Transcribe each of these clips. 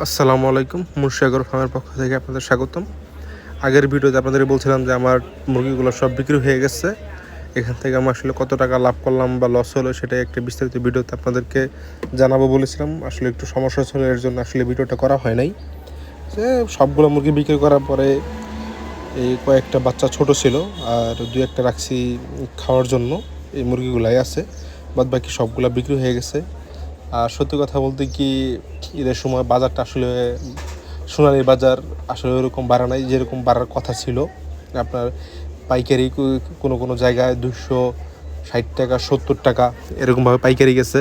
আসসালামু আলাইকুম মুর্শিয়াগর ফার্মের পক্ষ থেকে আপনাদের স্বাগতম। আগের ভিডিওতে আপনাদের বলছিলাম যে আমার মুরগিগুলো সব বিক্রি হয়ে গেছে। এখান থেকে আমি আসলে কত টাকা লাভ করলাম বা লস হলো সেটাই একটা বিস্তারিত ভিডিওতে আপনাদেরকে জানাব বলেছিলাম। আসলে একটু সমস্যা ছিল এর জন্য আসলে ভিডিওটা করা হয় নাই। যে সবগুলো মুরগি বিক্রি করার পরে এই কয়েকটা বাচ্চা ছোট ছিল আর দু একটা রাখছি খাওয়ার জন্য, এই মুরগিগুলাই আছে। বাদ বাকি সবগুলো বিক্রি হয়ে গেছে। আর সত্যি কথা বলতে কি, ঈদের সময় বাজারটা আসলে, সোনালী বাজার আসলে ওরকম বাড়া নাই, যেরকম বাড়ার কথা ছিল। আপনার পাইকারি কোনো কোনো জায়গায় দুশো ষাট টাকা, সত্তর টাকা এরকমভাবে পাইকারি গেছে।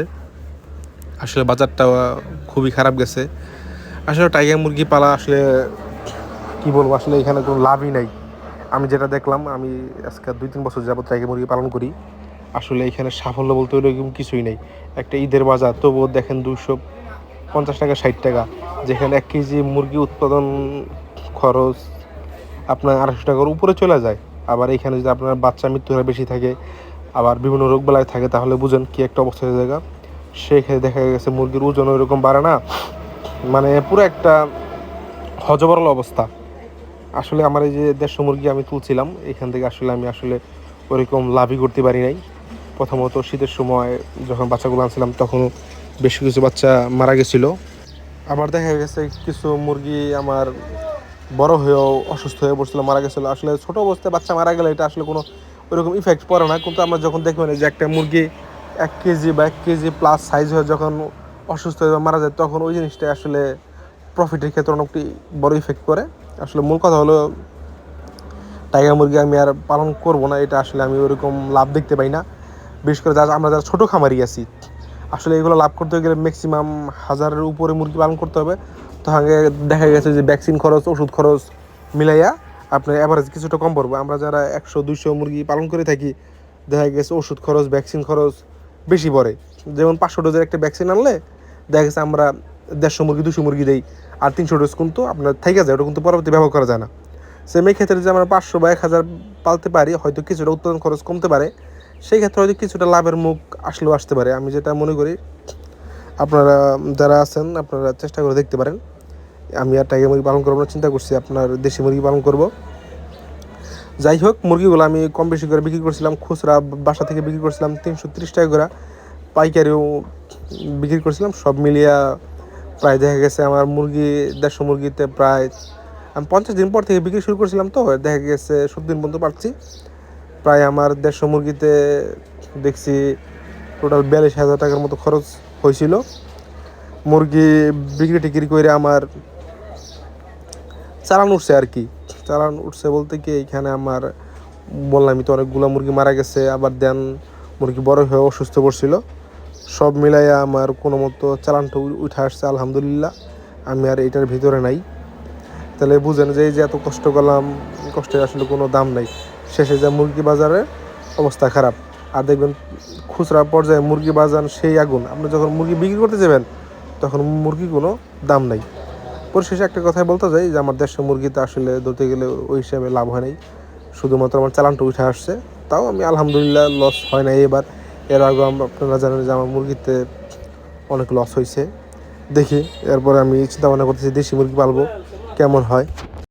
আসলে বাজারটা খুবই খারাপ গেছে। আসলে টাইগার মুরগি পালা আসলে, কি বলব, আসলে এখানে কোনো লাভই নাই। আমি যেটা দেখলাম, আমি আজকে দুই তিন বছর যাবত টাইগার মুরগি পালন করি। আসলে এখানে সাফল্য বলতে ওরকম কিছুই নেই। একটা ঈদের বাজার, তবুও দেখেন দুশো পঞ্চাশ টাকা, ষাট টাকা। যেখানে এক কেজি মুরগি উৎপাদন খরচ আপনার আড়াইশো টাকার উপরে চলে যায়। আবার এখানে যদি আপনার বাচ্চা মৃত্যু হার বেশি থাকে, আবার বিভিন্ন রোগ বেলায় থাকে, তাহলে বুঝেন কি একটা অবস্থা হয়ে জায়গা। সেখানে দেখা গেছে মুরগির ওজন ওইরকম বাড়ে না। মানে পুরো একটা হজবরল অবস্থা। আসলে আমার এই যে দেড়শো মুরগি আমি তুলছিলাম, এখান থেকে আসলে আমি আসলে ওরকম লাভই করতে পারি নাই। প্রথমত শীতের সময় যখন বাচ্চাগুলো আনছিলাম, তখন বেশ কিছু বাচ্চা মারা গেছিল। আবার দেখা গেছে কিছু মুরগি আমার বড় হয়েও অসুস্থ হয়ে পড়ছিল, মারা গেছিল। আসলে ছোট অবস্থায় বাচ্চা মারা গেলে এটা আসলে কোনো ওরকম ইফেক্ট পড়ে না। কিন্তু আমরা যখন দেখবেন যে একটা মুরগি এক কেজি বা এক কেজি প্লাস সাইজ হয়ে যখন অসুস্থ হয়ে মারা যায়, তখন ওই জিনিসটা আসলে প্রফিটের ক্ষেত্রে অনেকটি বড় ইফেক্ট করে। আসলে মূল কথা হলো টাইগার মুরগি আমি আর পালন করব না, এটা আসলে আমি ওরকম লাভ দেখতে পাই না। বিশেষ করে যারা আমরা যারা ছোটো খামারি আছি, আসলে এগুলো লাভ করতে গেলে ম্যাক্সিমাম হাজারের উপরে মুরগি পালন করতে হবে। তখন দেখা গেছে যে ভ্যাকসিন খরচ, ওষুধ খরচ মিলাইয়া আপনার অ্যাভারেজ কিছুটা কম পড়বে। আমরা যারা একশো, দুইশো মুরগি পালন করে থাকি, দেখা গেছে ওষুধ খরচ ভ্যাকসিন খরচ বেশি পড়ে। যেমন পাঁচশো ডোজের একটা ভ্যাকসিন আনলে, দেখা গেছে আমরা দেড়শো মুরগি দুশো মুরগি দেই, আর তিনশো ডোজ কিন্তু আপনার থেকে যায়, ওটা কিন্তু পরবর্তী ব্যবহার করা যায় না। সেম ক্ষেত্রে যে আমরা পাঁচশো বা এক হাজার পালতে পারি, হয়তো কিছুটা উৎপাদন খরচ কমতে পারে। সেই ক্ষেত্রে হয়তো কিছুটা লাভের মুখ আসলেও আসতে পারে। আমি যেটা মনে করি, আপনারা যারা আছেন, আপনারা চেষ্টা করে দেখতে পারেন। আমি আর টাইগার মুরগি পালন করব না, চিন্তা করছি আপনার দেশি মুরগি পালন করব। যাই হোক, মুরগিগুলো আমি কম বেশি করে বিক্রি করছিলাম, খুচরা বাসা থেকে বিক্রি করছিলাম, তিনশো তিরিশ টাকা করে। পাইকারিও বিক্রি করছিলাম, সব মিলিয়া প্রায় দেখা গেছে আমার মুরগি, দেড়শো মুরগিতে প্রায়, আমি পঞ্চাশ দিন পর থেকে বিক্রি শুরু করছিলাম তো, দেখা গেছে সত্তর দিন পর্যন্ত পাচ্ছি প্রায় আমার দেড়শো মুরগিতে দেখছি টোটাল বিয়াল্লিশ হাজার টাকার মতো খরচ হয়েছিল। মুরগি বিক্রি টিক্রি করে আমার চালান উঠছে আর কি। চালান উঠছে বলতে কি এখানে আমার বললাম তো অনেকগুলো মুরগি মারা গেছে, আবার দেন মুরগি বড় হয়ে অসুস্থ পড়ছিল। সব মিলাইয়া আমার কোনো মতো চালানটা উঠে আসছে, আলহামদুলিল্লাহ। আমি আর এটার ভিতরে নাই। তাহলে বুঝেন যে এই যে এত কষ্ট করলাম, কষ্টের আসলে কোনো দাম নাই। শেষে যা মুরগি বাজারের অবস্থা খারাপ। আর দেখবেন খুচরা পর্যায়ে মুরগি বাজার সেই আগুন। আপনি যখন মুরগি বিক্রি করতে যাবেন, তখন মুরগি কোনো দাম নাই। পরিশেষে একটা কথাই বলতে যাই যে, আমার দেড়শো মুরগিতে আসলে ধরতে গেলে ওই হিসাবে লাভ হয় নাই। শুধুমাত্র আমার চালানটা উঠে আসছে। তাও আমি আলহামদুলিল্লাহ লস হয় নাই এবার। এর আগে আপনারা জানেন যে, আমার মুরগিতে অনেক লস হয়েছে। দেখি, এরপরে আমি চিন্তা ভাবনা করতেছি, দেশি মুরগি পালবো, কেমন হয়।